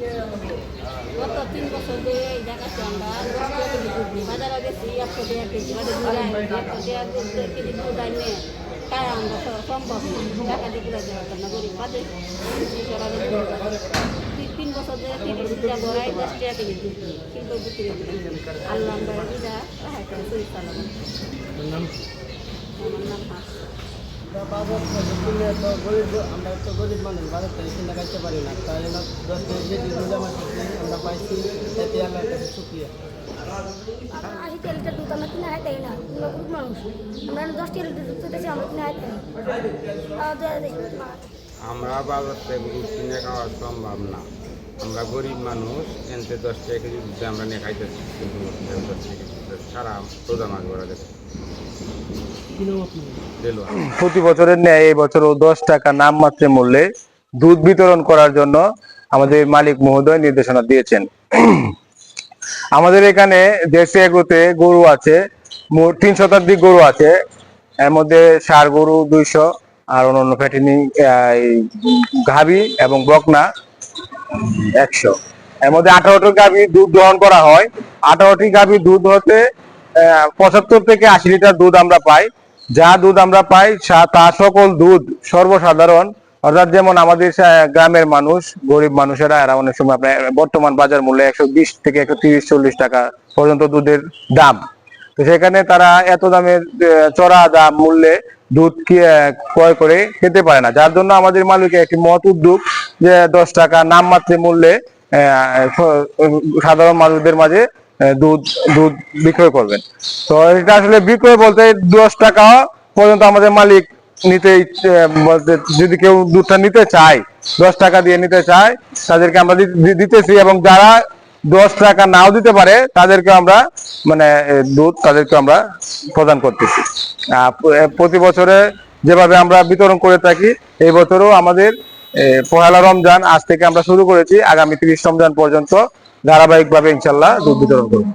গত তিন বছর ধরে এই দেখাচ্ছি আমরা বাজারে গেছি একশো টাকা কেজি একশো টাকা কেজি দুধ আইনে তাই আমরা সম্ভব টাকা দিয়ে ঘুরে দেওয়ার কিন্তু আল্লাহ বাজার থেকে কিনে তো গরিব আমরা তো গরিব মানুষ বাজার থেকে কিনে খাইতে পারি না। তাই জন্য দশ কেজি কেজি রোজা মাসে আমরা পাইছি এতে আল্লাহর কাছে শুক্রিয়া আশি তেল লিটার দুধ আমরা কিনে খাইতে না আমরা গরিব মানুষ আমরা দশ তেল লিটার দুধ পেতেছি আমরা কিনে খাইতে আমরা বাজার থেকে দুধ খাওয়া সম্ভব না আমরা গরিব মানুষ এনতে দশ কেজি দুধ আমরা নিয়ে খাইতেছি সারা রোজা মাছ ভরা গেছে। প্রতি বছরের ন্যায় এই বছরও দশ টাকা নামমাত্র মূল্যে দুধ বিতরণ করার জন্য আমাদের মালিক মহোদয় নির্দেশনা দিয়েছেন। আমাদের এখানে দেশে এগোতে গরু আছে তিন শতাধিক গরু আছে। এর মধ্যে সার গরু দুইশো, আর অন্যান্য ফ্যাটিনি গাভি এবং বকনা একশো। এর মধ্যে আঠারোটি গাভী দুধ গ্রহণ করা হয়। আঠারোটি গাভী দুধ হতে পঁচাত্তর থেকে আশি লিটার দুধ আমরা পাই। যা দুধ আমরা পাই তা সকল দুধ সর্বসাধারণ। অর্থাৎ যেমন আমাদের গ্রামের মানুষ, গরিব মানুষেরা, এরা অনেক সময় আপনার বর্তমান বাজার মূল্যে একশো বিশ থেকে একশো তিরিশ, চল্লিশ টাকা পর্যন্ত দুধের দাম। তো সেখানে তারা এত দামের চড়া দাম মূল্যে দুধ ক্রয় করে খেতে পারে না। যার জন্য আমাদের মালিকের একটি মহৎ উদ্যোগ যে দশ টাকা নামমাত্র মূল্যে সাধারণ মানুষদের মাঝে দুধ দুধ বিক্রয় করবেন। তো এটা আসলে বিক্রয় বলতে দশ টাকা পর্যন্ত আমাদের মালিক নিতে যদি কেউ দুধটা নিতে চায়, দশ টাকা দিয়ে নিতে চায়, তাদেরকে আমরা দিতেছি এবং যারা দশ টাকা নাও দিতে পারে তাদেরকে আমরা মানে দুধ তাদেরকে আমরা প্রদান করতেছি। প্রতি বছরে যেভাবে আমরা বিতরণ করে থাকি, এই বছরও আমাদের পহেলা রমজান আজ থেকে আমরা শুরু করেছি, আগামী তিরিশ রমজান পর্যন্ত ধারাবাহিকভাবে ইনশাল্লাহ দুধ বিতরণ করব।